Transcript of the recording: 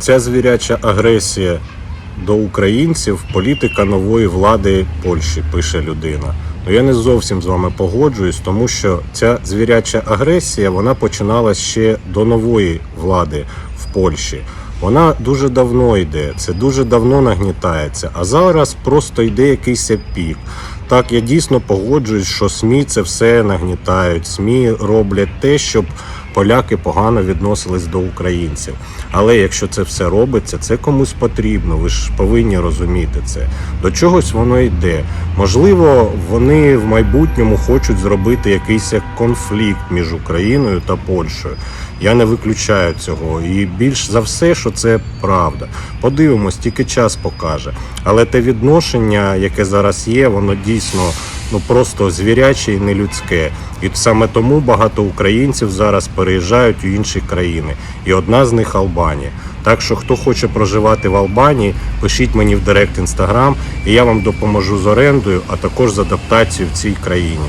Ця звіряча агресія до українців політика нової влади Польщі, пише людина. Ну я не зовсім з вами погоджуюсь, тому що ця звіряча агресія вона починалась ще до нової влади в Польщі. Вона дуже давно йде, це дуже давно нагнітається, а зараз просто йде якийсь пік. Так, я дійсно погоджуюсь, що СМІ це все нагнітають. СМІ роблять те, щоб поляки погано відносились до українців. Але якщо це все робиться, це комусь потрібно. Ви ж повинні розуміти це. До чогось воно йде. Можливо, вони в майбутньому хочуть зробити якийсь конфлікт між Україною та Польщею. Я не виключаю цього. І більш за все, що це правда. Подивимось, тільки час покаже. Але те відношення, яке зараз є, воно дійсно ну просто звіряче і нелюдське. І саме тому багато українців зараз переїжджають у інші країни. І одна з них Албанія. Так що, хто хоче проживати в Албанії, пишіть мені в директ інстаграм, і я вам допоможу з орендою, а також з адаптацією в цій країні.